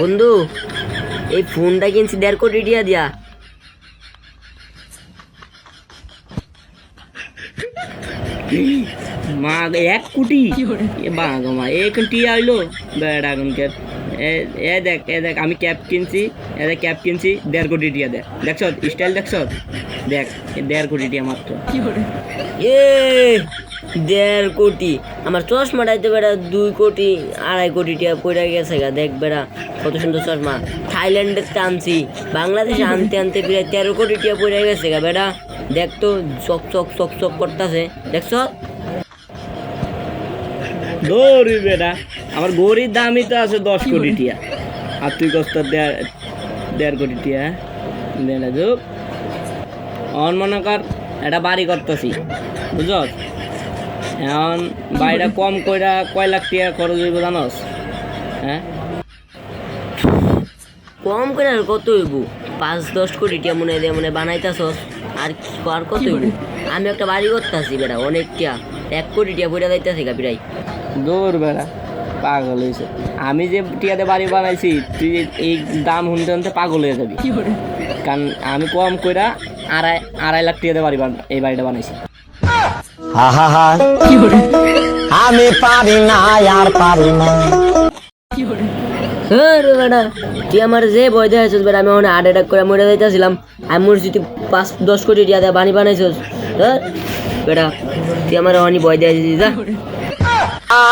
বন্ধু এই ফোনটা কিনছি দেড় কোটি টিয়া দিয়া। মা এক কোটি? এ বাঘ মা এক টি আইলো বেড়া এখনকার এ এ দেখ এ দেখ আমি ক্যাপ কিনছি এ দেখ ক্যাপ কিনছি দেড় কোটি টিয়া দেখ। দেখছ স্টাইল দেখছ? দেখ দেড় কোটি টিয়া মাত্র। এ! দেড় কোটি। আমার চশমাটাই তো বেটা দুই কোটি আড়াই কোটি টিয়া পড়ে গেছে গা দেখ বেড়া কত সুন্দর চশমা। থাইল্যান্ডের আনছি বাংলাদেশে আনতে আনতে প্রায় তেরো কোটি টিয়া পড়ে গেছে গা বেড়া। দেখ তো চক চক চক চক করতেছে দেখছ? দৌড়ি বেটা আমার গরির দামই তো আছে দশ কোটি টিয়া। আর তুই কষ্ট দেড় দেড় কোটি টিয়া বেটা যুগ অন মনে কর একটা বাড়ি করতেছি বুঝছ? এখন বাড়িটা কম কইরা কয় লাখ টিয়া খরচ হইব জানস? হ্যাঁ? কম করে আর কত হইব? পাঁচ দশ কোটি টিয়া মনে হয় মনে বানাইতাছস। আর কি আর কত হইব? আমি একটা বাড়ি করতেছি বেটা অনেক টিয়া এক কোটি টিয়া পড়ে যাইতেছে গা প্রায়। দূর বেড়া পাগল হয়েছে আমি যে টিয়াতে বাড়ি বানাইছি তুই এই দাম শুনতে শুনতে পাগল হয়ে যাবি। কারণ আমি কম কইরা আড়াই আড়াই লাখ টিয়াতে বাড়ি বান- এই বাড়িটা বানাইছি। আমি পারি না আর পারি না। বেটা তুই আমার যে বয় দেখাইছিস বেটা আমি ওখানে হার্ট অ্যাটাক করে মরে যাইতেছিলাম। আমি মরছি তুই পাঁচ দশ কোটি টিয়া দিয়ে বানি বানাইছিস হ্যাঁ বেটা তুই আমার অনেক বয় দেখাইছিস যা।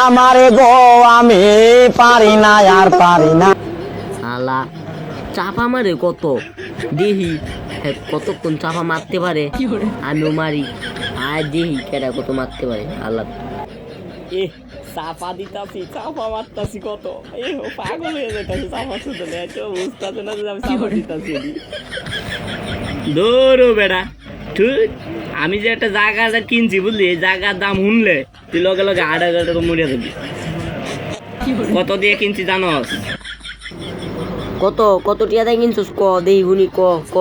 আমারে গো আমি পারি না আর পারি না। চাপা মারে কত? দেহি কতক্ষণ চাপা মারতে পারে? আমিও মারি। দেহি কেটা কত মারতে পারে আল্লাহ। এ চাপা দিতাছি চাপা মারতাছি কত? এ পাগল হয়ে যেতাছি চাপা শুধু না তো বুঝতাছে না যে আমি চাপা দিতাছি দৌড়ো বেড়া ঠিক আমি যে একটা জায়গাটা কিনছি বুঝলি? এই জায়গার দাম শুনলে তুই লগে লগে আড়া গাড়া মরিয়া যাবি। কত দিয়ে কিনছি জানস? কত কত টিয়া দেয় কিনছিস? ক দেহি হুনি ক ক।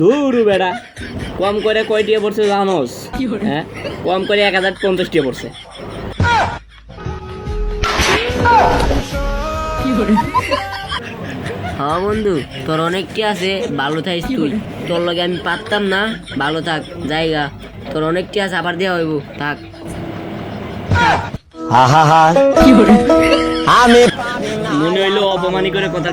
দূর বেড়া। কম করে কয় টিয়া পড়ছে জানোস? হ্যাঁ? কম করে এক হাজার পঞ্চাশ টিয়া পড়ছে হ্যাঁ বন্ধু তোর অনেকটি আছে ভালো থাকিস তুই। তোর লগে আমি পারতাম না ভালো থাক জায়গা। তোর অনেকটি আছে আবার দেওয়া হইব থাক। আহা আমি মনে হইল অপমানি করে কথা